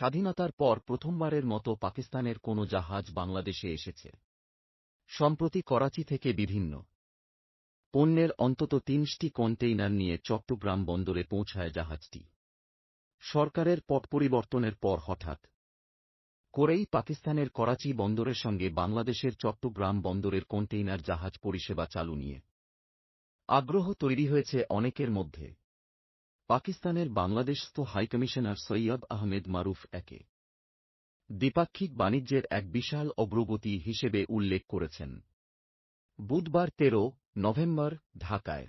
স্বাধীনতার পর প্রথমবারের মতো পাকিস্তানের কোনো জাহাজ বাংলাদেশে এসেছে। সম্প্রতি করাচি থেকে বিভিন্ন। পণ্যের অন্তত তিনটি কন্টেইনার নিয়ে চট্টগ্রাম বন্দরে পৌঁছায় জাহাজটি। সরকারের পট পরিবর্তনের পর হঠাৎ করেই পাকিস্তানের করাচি বন্দরের সঙ্গে বাংলাদেশের চট্টগ্রাম বন্দরের কন্টেইনার জাহাজ পরিষেবা চালু নিয়ে আগ্রহ তৈরি হয়েছে অনেকের মধ্যে। পাকিস্তানের বাংলাদেশস্থ হাইকমিশনার সৈয়দ আহমেদ মারুফ একে দ্বিপাক্ষিক বাণিজ্যের এক বিশাল অগ্রগতি হিসেবে উল্লেখ করেছেন। বুধবার তেরো নভেম্বর ঢাকায়।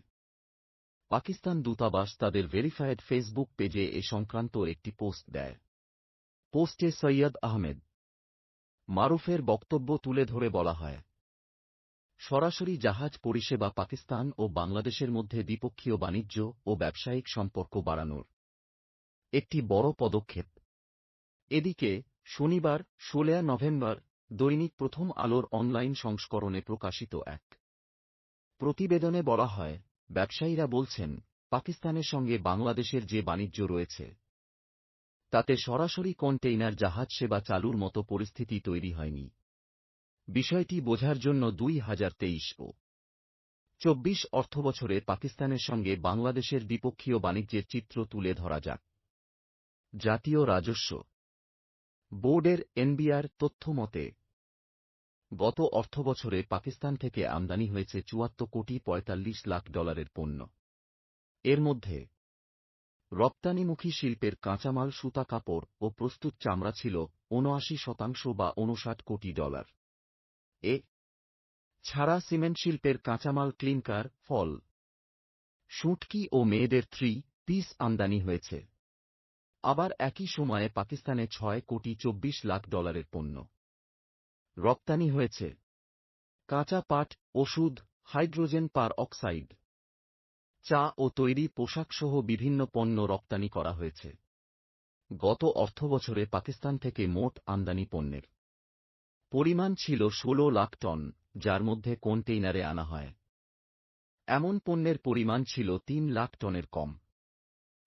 পাকিস্তান দূতাবাস তাদের ভেরিফায়েড ফেসবুক পেজে এ সংক্রান্ত একটি পোস্ট দেয়। পোস্টে সৈয়দ আহমেদ, মারুফের বক্তব্য তুলে ধরে বলা হয় সরাসরি জাহাজ পরিষেবা পাকিস্তান ও বাংলাদেশের মধ্যে দ্বিপক্ষীয় বাণিজ্য ও ব্যবসায়িক সম্পর্ক বাড়ানোর একটি বড় পদক্ষেপ। এদিকে, শনিবার ষোলয়া নভেম্বর, দৈনিক প্রথম আলোর অনলাইন সংস্করণে প্রকাশিত এক প্রতিবেদনে বলা হয়, ব্যবসায়ীরা বলছেন, পাকিস্তানের সঙ্গে বাংলাদেশের যে বাণিজ্য রয়েছে, তাতে সরাসরি কন্টেইনার জাহাজ সেবা চালুর মতো পরিস্থিতি তৈরি হয়নি। বিষয়টি বোঝার জন্য দুই হাজার তেইশ ও চব্বিশ অর্থবছরে পাকিস্তানের সঙ্গে বাংলাদেশের দ্বিপক্ষীয় বাণিজ্যের চিত্র তুলে ধরা যাক। জাতীয় রাজস্ব বোর্ডের এনবিআর তথ্য মতে, গত অর্থবছরে পাকিস্তান থেকে আমদানি হয়েছে চুয়াত্তর কোটি পঁয়তাল্লিশ লাখ ডলারের পণ্য। এর মধ্যে রপ্তানিমুখী শিল্পের কাঁচামাল, সুতা কাপড় ও প্রস্তুত চামড়া ছিল ঊনআশি শতাংশ বা ঊনষাট কোটি ডলার। এ ছাড়া সিমেন্ট শিল্পের কাঁচামাল ক্লিনকার, ফল সুটকি ও মেয়েদের থ্রি পিস আমদানি হয়েছে। আবার একই সময়ে পাকিস্তানে ছয় কোটি চব্বিশ লাখ ডলারের পণ্য রপ্তানি হয়েছে। কাঁচা পাট, ওষুধ, হাইড্রোজেন পার অক্সাইড, চা ও তৈরি পোশাকসহ বিভিন্ন পণ্য রপ্তানি করা হয়েছে। গত অর্থবছরে পাকিস্তান থেকে মোট আমদানি পণ্যের পরিমাণ ছিল ১৬ লাখ টন, যার মধ্যে কন্টেইনারে আনা হয়। এমন পণ্যের পরিমাণ ছিল তিন লাখ টনের কম।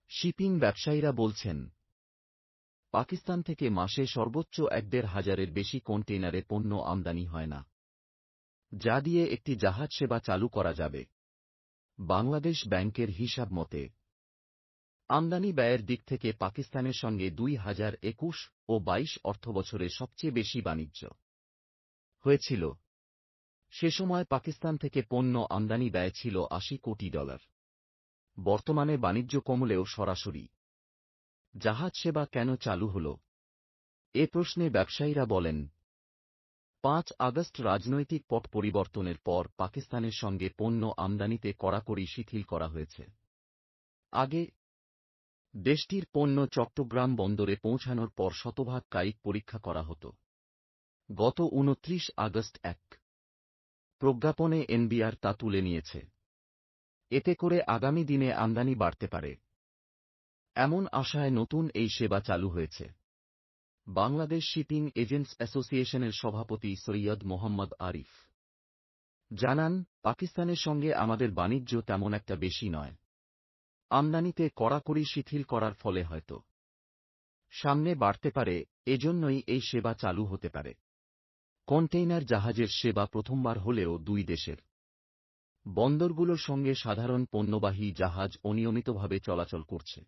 শিপিং ব্যবসায়ীরা বলছেন, পাকিস্তান থেকে মাসে সর্বোচ্চ এক দেড় হাজারের বেশি কন্টেইনারে পণ্য আমদানি হয় না। যা দিয়ে একটি জাহাজ সেবা চালু করা যাবে। বাংলাদেশ ব্যাংকের হিসাব মতে, আমদানি ব্যয়ের দিক থেকে পাকিস্তানের সঙ্গে দুই হাজার একুশ ও বাইশ অর্থবছরে সবচেয়ে বেশি বাণিজ্য। হয়েছিল। সে সময় পাকিস্তান থেকে পণ্য আমদানি ব্যয় ছিল আশি কোটি ডলার। বর্তমানে বাণিজ্য কমলেও সরাসরি। জাহাজ সেবা কেন চালু হল? এ প্রশ্নে ব্যবসায়ীরা বলেন, পাঁচ আগস্ট রাজনৈতিক পট পরিবর্তনের পর পাকিস্তানের সঙ্গে পণ্য আমদানিতে কড়াকড়ি শিথিল করা হয়েছে। আগে দেশটির পণ্য চট্টগ্রাম বন্দরে পৌঁছানোর পর শতভাগ কায়িক পরীক্ষা করা হতো। গত উনত্রিশ আগস্ট এক। প্রজ্ঞাপনে এনবিআর তা তুলে নিয়েছে। এতে করে আগামী দিনে আমদানি বাড়তে পারে। এমন আশায় নতুন এই সেবা চালু হয়েছে। বাংলাদেশ শিপিং এজেন্টস অ্যাসোসিয়েশনের সভাপতি সৈয়দ মোহাম্মদ আরিফ। জানান, পাকিস্তানের সঙ্গে আমাদের বাণিজ্য তেমন একটা বেশি নয়। আমদানিতে কড়াকড়ি শিথিল করার ফলে হয়তো। সামনে বাড়তে পারে, এজন্যই এই সেবা চালু হতে পারে। কন্টেইনার জাহাজের সেবা প্রথমবার হলেও দুই দেশের বন্দরগুলোর সঙ্গে সাধারণ পণ্যবাহী জাহাজ অনিয়মিতভাবে চলাচল করছে।